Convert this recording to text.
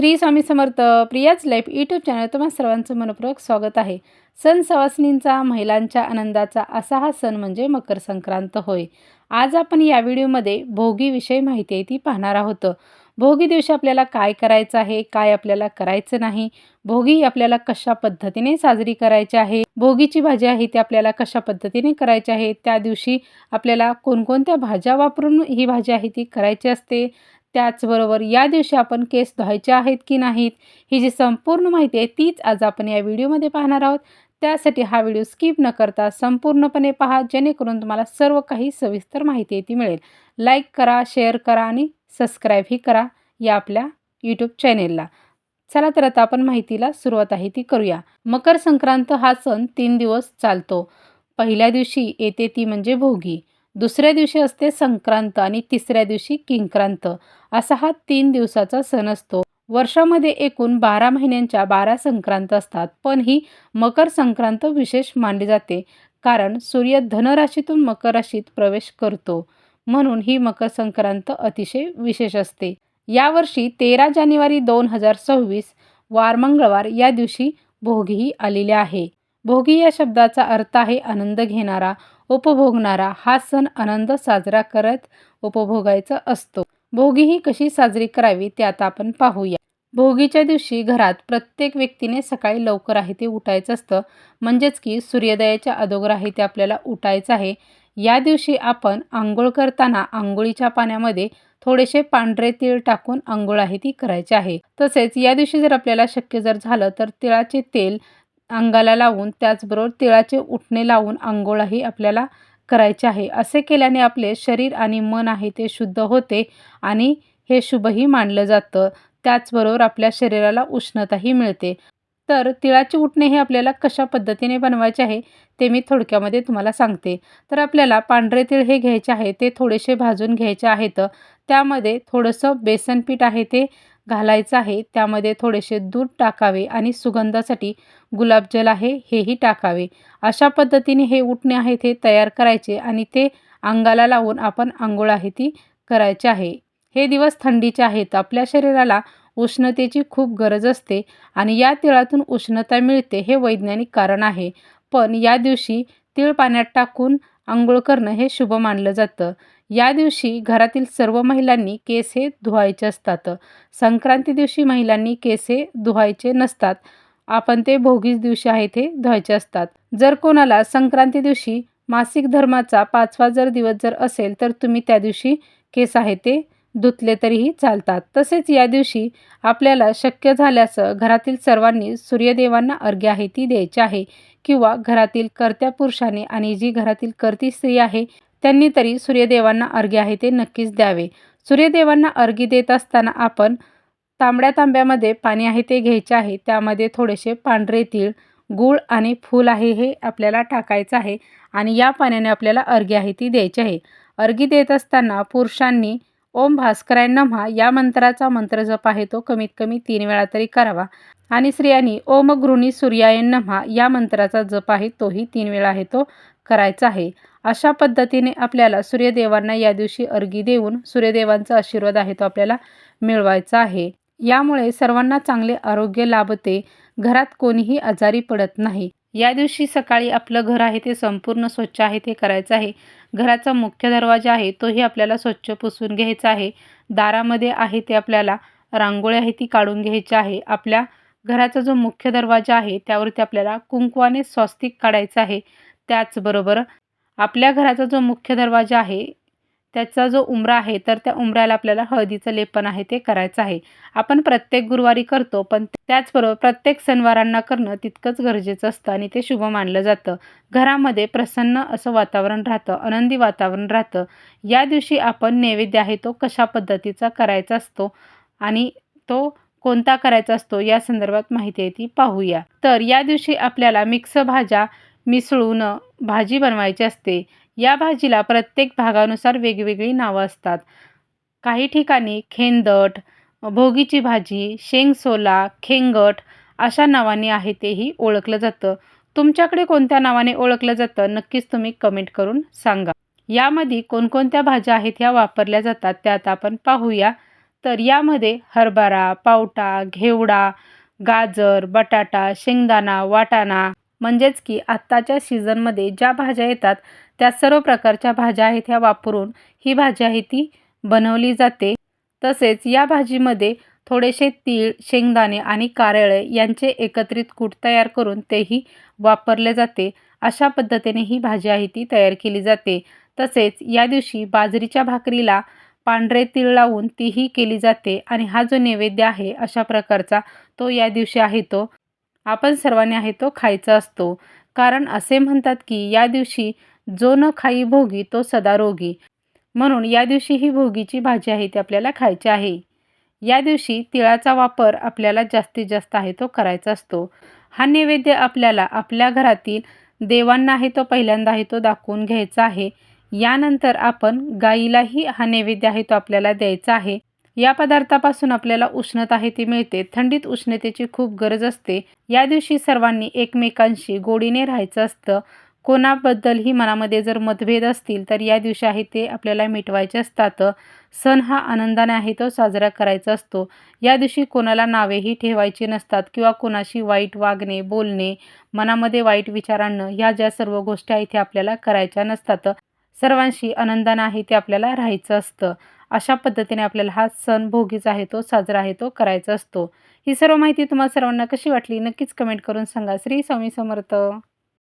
श्री स्वामी समर्थ प्रियाच life YouTube channel तुम्हा सर्वांचं मनपूर्वक स्वागत आहे. सण सवासनींचा महिलांच्या आनंदाचा असा हा सण म्हणजे मकर संक्रांत होय. आज आपण या व्हिडिओमध्ये भोगीविषयी माहिती आहे ती पाहणार आहोत. भोगी दिवशी आपल्याला काय करायचं आहे काय आपल्याला करायचं नाही भोगी आपल्याला कशा पद्धतीने साजरी करायची आहे भोगीची भाजी आहे ती आपल्याला कशा पद्धतीने करायची आहे त्या दिवशी आपल्याला कोणकोणत्या भाज्या वापरून ही भाजी आहे ती करायची असते त्याचबरोबर या दिवशी आपण केस धुवायचे आहेत की नाहीत ही जी संपूर्ण माहिती आहे तीच आज आपण या व्हिडिओमध्ये पाहणार आहोत. त्यासाठी हा व्हिडिओ स्किप न करता संपूर्णपणे पहा जेणेकरून तुम्हाला सर्व काही सविस्तर माहिती आहे ती मिळेल. लाईक करा शेअर करा आणि सबस्क्राईबही करा या आपल्या यूट्यूब चॅनेलला. चला तर आता आपण माहितीला सुरुवात आहे ती करूया. मकर संक्रांत हा सण तीन दिवस चालतो. पहिल्या दिवशी येते ती म्हणजे भोगी. दुसऱ्या दिवशी असते संक्रांत आणि तिसऱ्या दिवशी किंक्रांत. असा हा तीन दिवसाचा सण असतो. वर्षामध्ये एकूण बारा महिन्यांच्या बारा संक्रांत असतात पण ही मकर संक्रांत विशेष मानली जाते कारण सूर्य धनराशीतून मकर राशीत प्रवेश करतो. म्हणून ही मकर संक्रांत अतिशय विशेष असते. यावर्षी तेरा जानेवारी दोन हजार सव्वीस वार मंगळवार या दिवशी भोगीही आलेले आहे. भोगी या शब्दाचा अर्थ आहे आनंद घेणारा उपभोगणारा हा सण आनंद साजरा करत उपभोगायचा असतो. भोगी ही कशी साजरी करावी ते आता आपण पाहूया. भोगीच्या दिवशी घरात प्रत्येक व्यक्तीने सकाळी लवकर आहे ते उठायचं असतं. म्हणजेच की सूर्योदयाच्या अदोगर आहे ते आपल्याला उठायचं आहे. या दिवशी आपण आंघोळ करताना आंघोळीच्या पाण्यामध्ये थोडेसे पांढरे तीळ टाकून आंघोळ आहे ती करायची आहे. तसेच या दिवशी जर आपल्याला शक्य जर झालं तर तिळाचे तेल अंगाला लावून त्याचबरोबर तिळाचे उठणे लावून आंघोळही आपल्याला करायचे आहे. असे केल्याने आपले शरीर आणि मन आहे ते शुद्ध होते आणि हे शुभही मानलं जातं. त्याचबरोबर आपल्या शरीराला उष्णताही मिळते. तर तिळाचे उठणे हे आपल्याला कशा पद्धतीने बनवायचे आहे ते मी थोडक्यामध्ये तुम्हाला सांगते. तर आपल्याला पांढरे तिळ हे घ्यायचे आहे ते थोडेसे भाजून घ्यायचे आहेत. त्यामध्ये थोडंसं बेसन पीठ आहे ते घालायचं आहे. त्यामध्ये थोडेसे दूध टाकावे आणि सुगंधासाठी गुलाबजल आहे हेही टाकावे. अशा पद्धतीने हे उठणे आहे ते तयार करायचे आणि ते अंगाला लावून आपण आंघोळ आहे ती करायची आहे. हे दिवस थंडीचे आहेत. आपल्या शरीराला उष्णतेची खूप गरज असते आणि या तिळातून उष्णता मिळते हे वैज्ञानिक कारण आहे. पण या दिवशी तीळ पाण्यात टाकून आंघोळ करणं हे शुभ मानलं जातं. या दिवशी घरातील सर्व महिलांनी केस हे धुवायचे असतात? संक्रांती दिवशी महिलांनी केस हे धुवायचे नसतात? आपण ते भोगीच दिवशी आहे ते धुवायचे असतात. जर कोणाला संक्रांती दिवशी मासिक धर्माचा पाचवा जर दिवस जर असेल तर तुम्ही त्या दिवशी केस आहे ते धुतले तरीही चालतात. तसेच या दिवशी आपल्याला शक्य झाल्यास घरातील सर्वांनी सूर्यदेवांना अर्घ्य आहे ती द्यायची आहे. किंवा घरातील कर्त्या पुरुषाने आणि जी घरातील कर्ती स्त्री आहे त्यांनी तरी सूर्यदेवांना अर्घ्य आहे ते नक्कीच द्यावे. सूर्यदेवांना अर्घ्य देत असताना आपण तांबड्या तांब्यामध्ये पाणी आहे ते घ्यायचे आहे. त्यामध्ये थोडेसे पांढरे तीळ गूळ आणि फूल आहे हे आपल्याला टाकायचं आहे आणि या पाण्याने आपल्याला अर्घ्य आहे ती द्यायची आहे. अर्घ्य देत असताना पुरुषांनी ओम भास्कराय नमहा या मंत्राचा मंत्र जप आहे तो कमीत कमी तीन वेळा तरी करावा. आणि स्त्रियांनी ओम गृणी सूर्यायन नमहा या मंत्राचा जप आहे तोही तीन वेळा आहे तो करायचा आहे. अशा पद्धतीने आपल्याला सूर्यदेवांना या दिवशी अर्घी देऊन सूर्यदेवांचा आशीर्वाद आहे तो आपल्याला मिळवायचा आहे. यामुळे सर्वांना चांगले आरोग्य लाभते. घरात कोणीही आजारी पडत नाही. या दिवशी सकाळी आपलं घर आहे ते संपूर्ण स्वच्छ आहे ते करायचं आहे. घराचा मुख्य दरवाजा आहे तोही आपल्याला स्वच्छ पुसून घ्यायचा आहे. दारामध्ये आहे ते आपल्याला रांगोळी आहे ती काढून घ्यायची आहे. आपल्या घराचा जो मुख्य दरवाजा आहे त्यावरती आपल्याला कुंकवाने स्वस्तिक काढायचं आहे. त्याचबरोबर आपल्या घराचा जो मुख्य दरवाजा आहे त्याचा जो उमरा आहे तर त्या उमऱ्याला आपल्याला हळदीचं लेपन आहे ते करायचं आहे. आपण प्रत्येक गुरुवारी करतो पण त्याचबरोबर प्रत्येक सणवारांना करणं तितकंच गरजेचं असतं आणि ते शुभ मानलं जातं. घरामध्ये प्रसन्न असं वातावरण राहतं आनंदी वातावरण राहतं. या दिवशी आपण नैवेद्य आहे तो कशा पद्धतीचा करायचा असतो आणि तो कोणता करायचा असतो या संदर्भात माहिती आहे ती पाहूया. तर या दिवशी आपल्याला मिक्स भाज्या मिसळून भाजी बनवायची असते. या भाजीला प्रत्येक भागानुसार वेगवेगळी नावं असतात. काही ठिकाणी खेंदट भोगीची भाजी शेंगसोला खेंगट अशा नावाने आहे तेही ओळखलं जातं. तुमच्याकडे कोणत्या नावाने ओळखलं जातं? नक्कीच तुम्ही कमेंट करून सांगा. यामध्ये कोणकोणत्या भाज्या आहेत ह्या वापरल्या जातात त्यात आपण पाहूया. तर यामध्ये हरभरा पावटा घेवडा गाजर बटाटा शेंगदाणा वाटाणा म्हणजेच की आत्ताच्या सीझनमध्ये ज्या भाज्या येतात त्या सर्व प्रकारच्या भाज्या आहेत ह्या वापरून ही भाजी आहे ती बनवली जाते. तसेच या भाजीमध्ये थोडेसे तीळ शेंगदाणे आणि कारळे यांचे एकत्रित कूट तयार करून तेही वापरले जाते. अशा पद्धतीने ही भाजी आहे ती तयार केली जाते. तसेच या दिवशी बाजरीच्या भाकरीला पांढरे तीळ लावून तीही केली जाते आणि हा जो नैवेद्य आहे अशा प्रकारचा तो या दिवशी आहे तो आपण सर्वांनी आहे तो खायचा असतो. कारण असे म्हणतात की या दिवशी जो न खाई भोगी तो सदा रोगी. म्हणून या दिवशी ही भोगीची भाजी आहे ती आपल्याला खायची आहे. या दिवशी तिळाचा वापर आपल्याला जास्तीत जास्त आहे तो करायचा असतो. हा नैवेद्य आपल्याला आपल्या घरातील देवांना आहे तो पहिल्यांदा आहे तो दाखवून घ्यायचा आहे. यानंतर आपण गाईलाही हा नैवेद्य आहे तो आपल्याला द्यायचा आहे. या पदार्थापासून आपल्याला उष्णता आहे ती मिळते. थंडीत उष्णतेची खूप गरज असते. या दिवशी सर्वांनी एकमेकांशी गोडीने राहायचं असतं. कोणाबद्दलही मनामध्ये जर मतभेद असतील तर या दिवशी आहे ते आपल्याला मिटवायचे असतात. सण हा आनंदाने आहे तो साजरा करायचा असतो. या दिवशी कोणाला नावेही ठेवायची नसतात किंवा कोणाशी वाईट वागणे बोलणे मनामध्ये वाईट विचार आणणं ह्या ज्या सर्व गोष्टी आहेत त्या आपल्याला करायच्या नसतात. सर्वांशी आनंदानं आहे ते आपल्याला राहायचं असतं. अशा पद्धतीने आपल्याला हा सण भोगीचा आहे तो साजरा आहे तो करायचा असतो. ही सर्व माहिती तुम्हाला सर्वांना कशी वाटली नक्कीच कमेंट करून सांगा. श्री स्वामी समर्थ.